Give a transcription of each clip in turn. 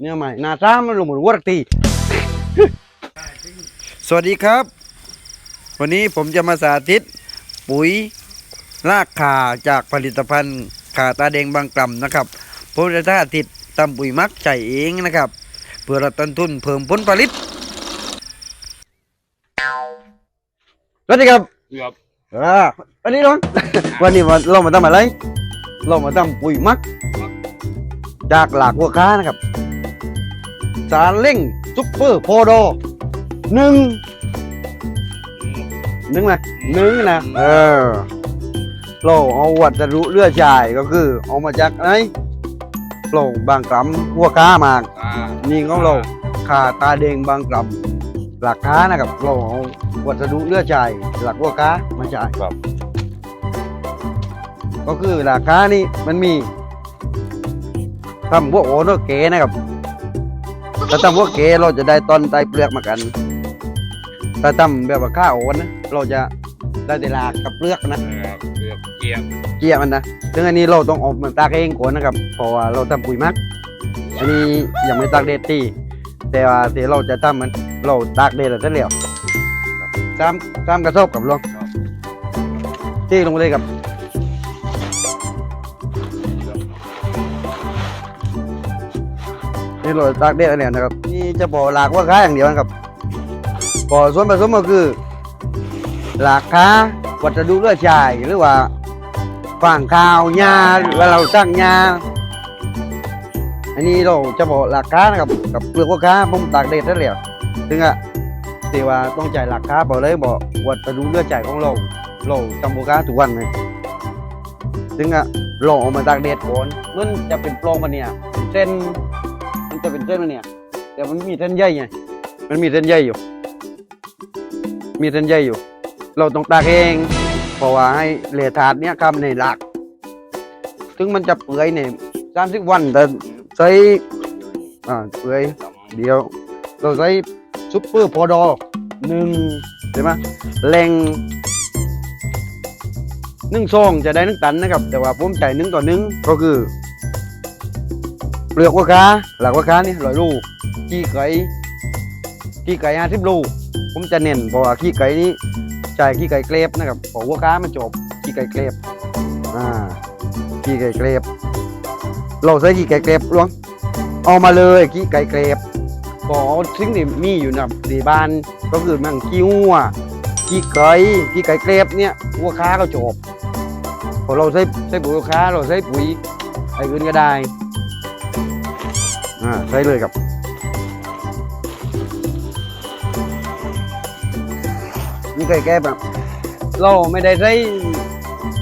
เนี่ยใหม่หนาซ้ำมันลงหมดวัดตีสวัสดีครับ วันนี้ผมจะมาสาธิต ปุ๋ยรากขาจากผลิตภัณฑ์ขาตาแดงบางกล่ำนะครับผมจะสาธิตทำปุ๋ยหมักใจเองนะครับเพื่อลดต้นทุนเพิ่มผลผลิตสวัสดีครับครับอ่าวันนี้น้องวันนี้วันเรามาทำอะไร เรามาทำปุ๋ยหมักจากหลากวัวค้านะครับ สารเร่งซุปเปอร์โพโดหนึ่งหนึ่งนะหนึ่งนะ เออ เราเอาวัสดุเลือดชายก็คือ เอามาจากไหนเราบางกล่ำวัวค้ามาอ่านี่ของเราขาตาแดงบางกล่ำหลักค้านะครับเราเอาวัสดุเลือดชายหลักวัวค้ามาจ่ายครับ ก็คือราคานี่มันมีทำพวกโอโนเกนะครับ ถ้าทำพวกเกเราจะได้ตอนไตเปลือกมากันถ้าทำแบบว่าข้าวโอนนะเราจะได้แต่ลากกับเปลือกนะเออเลือกเกียบเกี่ยมันนะซึ่งอันนี้เราต้องเออกมาตากเองก่อนนะครับเพราะว่าเราทำปุ๋ยหมักอันนี้ยังไม่ตากเด็ดตีแต่ว่าที่เราจะทำมันเราตากเด็ดแล้วเสร็จแล้วสามสามกระสอบกับลงที่ลงไปเลยครับ นี่เราตากเด็ดแล้วนะครับนี่จะบอกหลากว่าค้าอย่างเดียวนะครับพอส่วนผสมก็คือ หลากค้าวัสดุเลือดชายหรือว่าฟางข้าวหญ้าหรือว่าเราตั้งหญ้าอันนี้เราจะบอกหลักค้านะครับกับเปลือกว่าค้าผมตากเด็ดแล้วแหละถึงอะที่ว่าต้องจ่ายหลักค้าบอกเลยบอกวัสดุเลือดชายของเราเราทำโบค้าทุกวันเลยถึงอะเราเอามาตากเด็ดก่อนมันจะเป็นโปร่งมันเนี่ยเส้น จะเป็นเส้นมันเนี่ย แต่มันมีเส้นใยไง มันมีเส้นใยอยู่ มีเส้นใยอยู่ เราต้องตากเอง เพราะว่าให้เลถาดเนี้ยครับในหลัก ถึงมันจะเปื่อยเนี่ยสามสิบวันแต่ใช้อ่าเปื่อยเดียว เราใช้ซุปเปอร์พอดอหนึ่งใช่ไหมแรงหนึ่งซองจะได้นึ่งตันนะครับ แต่ว่าผมจ่ายหนึ่งต่อหนึ่งก็คือ ลือกว่าค้าหลักว่าค้านี่ร้อยลูกขี้ไก่ขี้ไก่ห้าสิบลูกผมจะเน้นเพราะว่าขี้ไก่นี้จ่ายขี้ไก่เกรบนะครับของวัวค้ามันจบขี้ไก่เกรบอ่าขี้ไก่เกรบเราใช้ขี้ไก่เกรบลวงเอามาเลยขี้ไก่เกรบก็เอาสิ่งที่มีอยู่นะครับในบ้านก็คือมั่งขี้วัวขี้ไก่ขี้ไก่เกรบเนี่ยวัวค้าก็จบพอเราใช้ใช้ปุ๋ยวัวค้าเราใช้ปุ๋ยไอ้อื่นก็ได้ อ่าใช้เลยครับนี่ไก่แก้แบบเราไม่ได้ใช้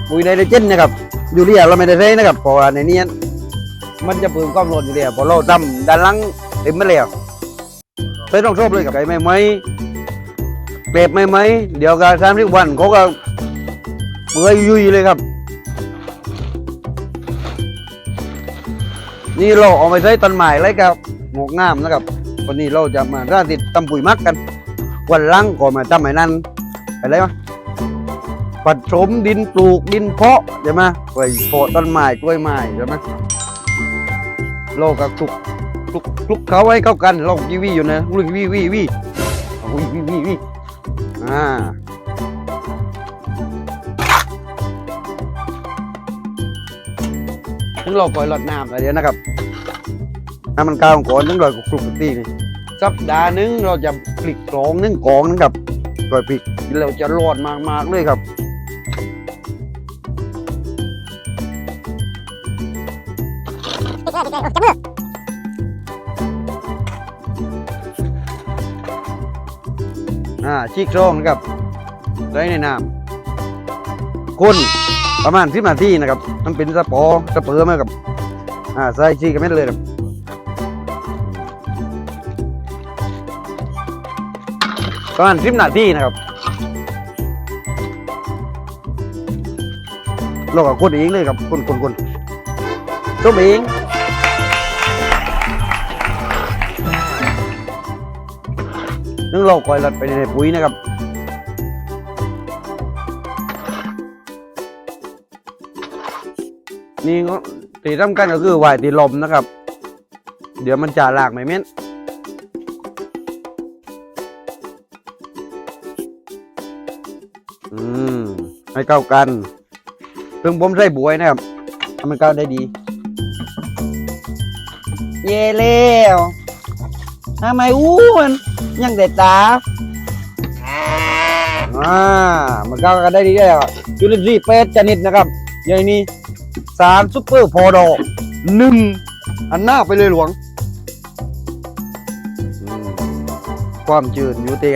ปุ๋ยไนโตรเจนนะครับยูเรียเราไม่ได้ใช้นะครับเพราะว่าในนี้มันจะเพิ่มความร้อนอยู่แล้วพอเราดำด้านลังเต็มไปแล้วใช้ต้องชอบเลยกับไก่ไม่ไหมเกล็บไม่ไหมเดี๋ยวก็สามสิบวันเขาก็เปื่อยยุ่ยเลยครับ นี่เราเอาไปใช้ต้นไม้ไรกับงอกงามนะครับ วันนี้เราจะมาร่าติดตำปุ๋ยมักกัน วันลังก็มาทำไอ้นั่นอะไรวะผสมดินปลูกดินเพาะใช่ไหมไว้เพาะต้นไม้กล้วยไม้ใช่ไหมโลกกับคลุกคลุกคลุกเขาให้เข้ากันเรากีวีอยู่นะวิ่งวีวีวีวีวีวีวีอ่า ถึงเราปล่อยหลอดน้ำอะไรเดียวนะครับน้ำมันกาวก่อนถึงเราก็คลุกกตีนี่สัปดาห์หนึงเราจะผลิกกองหนึ่งกองนึงครับก่อยผลิกเราจะรอดมากๆเลยครับอ่าชีกโรงนะครับไว้ในน้ำคน ประมาณสิบนาทีนะครับมันเป็นสปอสเปอร์มากับอ่าใส่ชีกันไม่เลยครับประมาณสิบนาทีนะครับเราก็คนเองเลยครับคนคนคนต้มเองนึกเราคอยลัดไปในปุ๋ยนะครับ นี่ก็ตีสำคัญก็คือไหวตีลมนะครับ เดี๋ยวมันจะลากไม่เม้นอืมให้เข้ากันถึงผมใส่บวยนะครับทำมันเข้าได้ดี เย่แล้วทำไมอ้วนยังเด็ดตาอ่ามันเข้ากันได้ดีแล้วจุลินทรีย์เป็ดชนิดนะครับอย่างนี้ สารซุปเปอร์พอดอหนึ่งอันหน้าไปเลยหลวง ความจืดอยู่ที่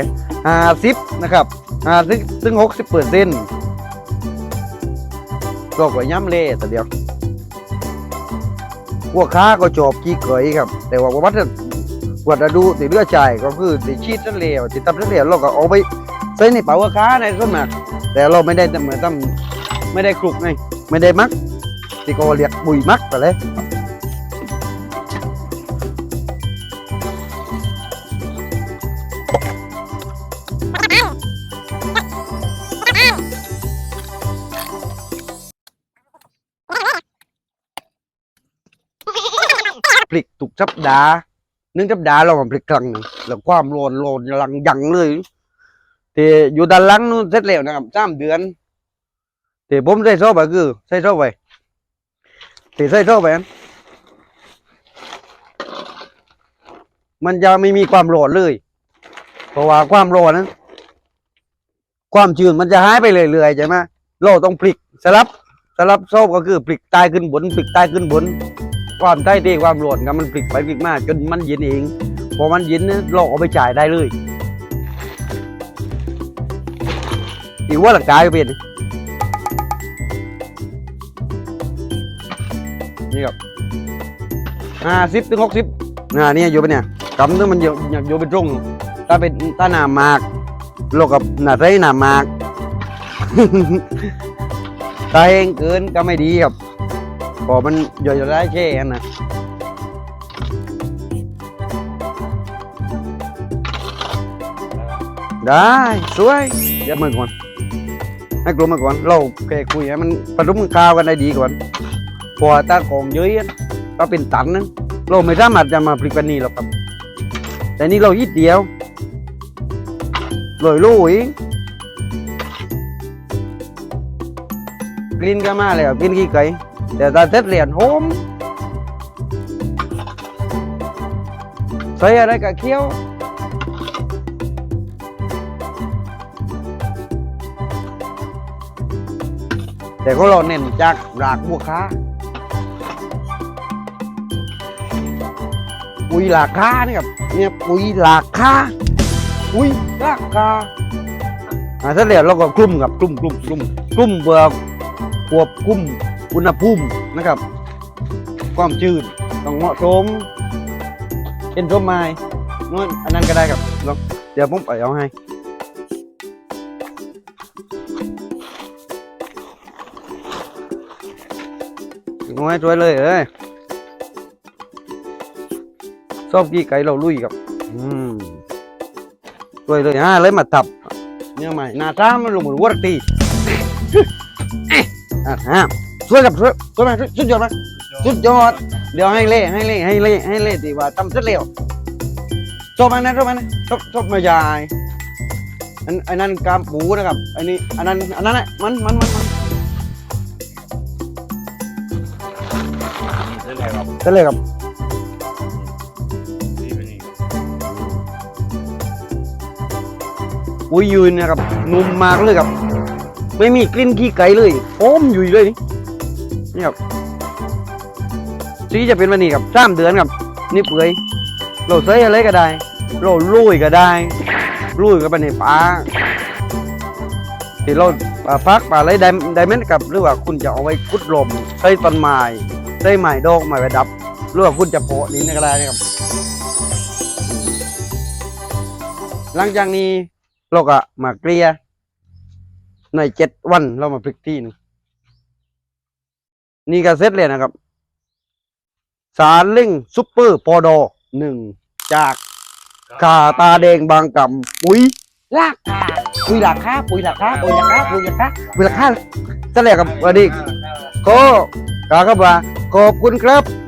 ห้าสิบนะครับห้าสิบถึงหกสิบเปอร์เซ็นต์ก็กว่าย่ำเละแต่เดียวพวกค้าก็จบกี้เกยครับ แต่ว่าวัดวัดดูติเลือดใจก็คือติชีดนั่นเลวติตับนั่นเลวเราก็เอาไปใส่ในเป๋าค้าในส่วนมากแต่เราไม่ได้เหมือนตั้มไม่ได้คลุกไงไม่ได้มัก ติก็เรียกบุยมักไปเลยพลิกตุกสัปดาห์หนึ่งสัปดาเรามาพลิกครั้งหนึ่งแล้วความโลนโลนลังยังเลยแต่อยู่ด้านหลังนู้นเสร็จแล้วนะครับสามเดือนแต่ผมใส่ซอไปคือใส่ซอไป แต่ใส่ซอไปนั้นมันจะไม่มีความร้อนเลย เพราะว่าความร้อนนั้น ความชื้นมันจะหายไปเรื่อยๆใช่ไหมเราต้องพลิกสลับสลับโซ่ก็คือพลิกใต้ขึ้นบนพลิกใต้ขึ้นบน ความใต้ที่ความร้อนกันมันพลิกไปพลิกมาจนมันเย็นเองพอมันเย็นเราเอาไปจ่ายได้เลยอีกว่าหลังกายเป็น นี่ครับห้าสิบถึงหกสิบอ่าเนี่ยอยู่ปะเนี่ยกำนึงมันอยู่อยู่เป็นตรงถ้าเป็นถ้าหนามากโลกกับหนาไรหนามากถ้าเองเกินก็ไม่ดีครับพอมันย่อยๆได้แช่กันนะได้สวยเดี๋ยวมาก่อนให้กลัวมมาก่อน เราแค่คุยให้มันประดุมข้าวกันได้ดีก่อน พอตาของเยอะก็เป็นตันนั้นเราไม่สามารถจะมาพลิกกันนี่หรอกครับ แต่นี่เรายิดเดียวลอยลูเองกลินก็มาแล้วกลินขี้ไก่แต่ถ้าเสร็จเหรียญโฮมใส่อะไรกับเคี้ยวแต่ก็เราเน้นจากรากบัวค้า ปุ๋ยหลากค้านี่ครับเนี่ยปุ๋ยหลากค้าปุ๋ยหลากค้าอ่าเสร็จแล้เราก็คลุ่มกับคลุ่มคลุ่มคลุมคลุมเพื่อควบคุมอุณหภูมินะครับ ความจืดต้องเหมาะสมเป็นร่มไม้นู่นอันนั้นก็ได้ครับลองเดี๋ยวผมไปเอาให้น้อยช่วยเลยเอ้ย ชอบกี่ไก่เราลุยครับ อืมช่วยเลยฮะเลยมาทับเนี่ยใหม่หน้าตามันลงเหมือนวัวตีเอ๊ะอะฮะช่วยกับช่วยช่วยมาสุดยอดมาสุดยอด เดี๋ยวให้เล่ให้เล่ให้เล่ให้เล่ตีว่าตำเสร็จแล้วชอบมันนะชอบมันนะชอบชอบมายายอันอันนั้นกามปูนะครับ อันนี้ อันนั้น อันนั้นแหละมันมันมันมันนี่เท่าไหร่ครับเสร็จเลยครับ อุ้ยยืนนะครับนุ่มมากเลยครับ ไม่มีกลิ่นขี้ไก่เลยหอมอยู่เลยนี่นี่ครับสีจะเป็นวันนี้ครับสามเดือนครับ นี่เปื่อยเราใส่อะไรก็ได้ เราลุยก็ได้ลุยก็ไปในป่าที่เราป่าพักป่าไรได้ได้แม่นกับหรือว่าคุณจะเอาไว้คุดลมใส่ต้นไม้ใส่ไม้ดอกไม้ประดับหรือว่าคุณจะเพาะนี่ก็ได้นะครับหลังจากนี้ เราก็มาเกลี่ยในเจ็ดวันเรามาพลิกที่หนึงนี่ก็เสร็จเลยนะครับ สารเล่งซุปเปอร์ปอดอหนึ่งจากขาตาแดงบางกำปุ๋ยลากคาปุ๋ยหลักค่าปุ๋ยหลักค่าปุ๋ยหลักค่าปุ๋ยหลักค่าปุ๋ยหลักค่าเสร็จแล้วครับวันนี้ก็กาครับว่าขอบคุณครับ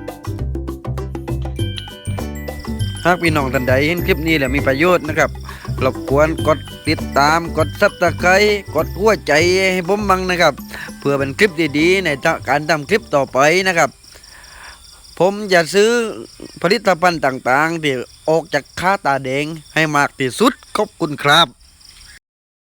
หากพี่น้องท่านใดเห็นคลิปนี้แล้วมีประโยชน์นะครับรบกวนกดติดตามกดซับสไครต์กดหัวใจให้ผมบังนะครับ เพื่อเป็นคลิปดีๆ ในการทำคลิปต่อไปนะครับ ผมจะซื้อผลิตภัณฑ์ต่างๆที่ออกจากค่าตาแดงให้มากที่สุดขอบคุณครับ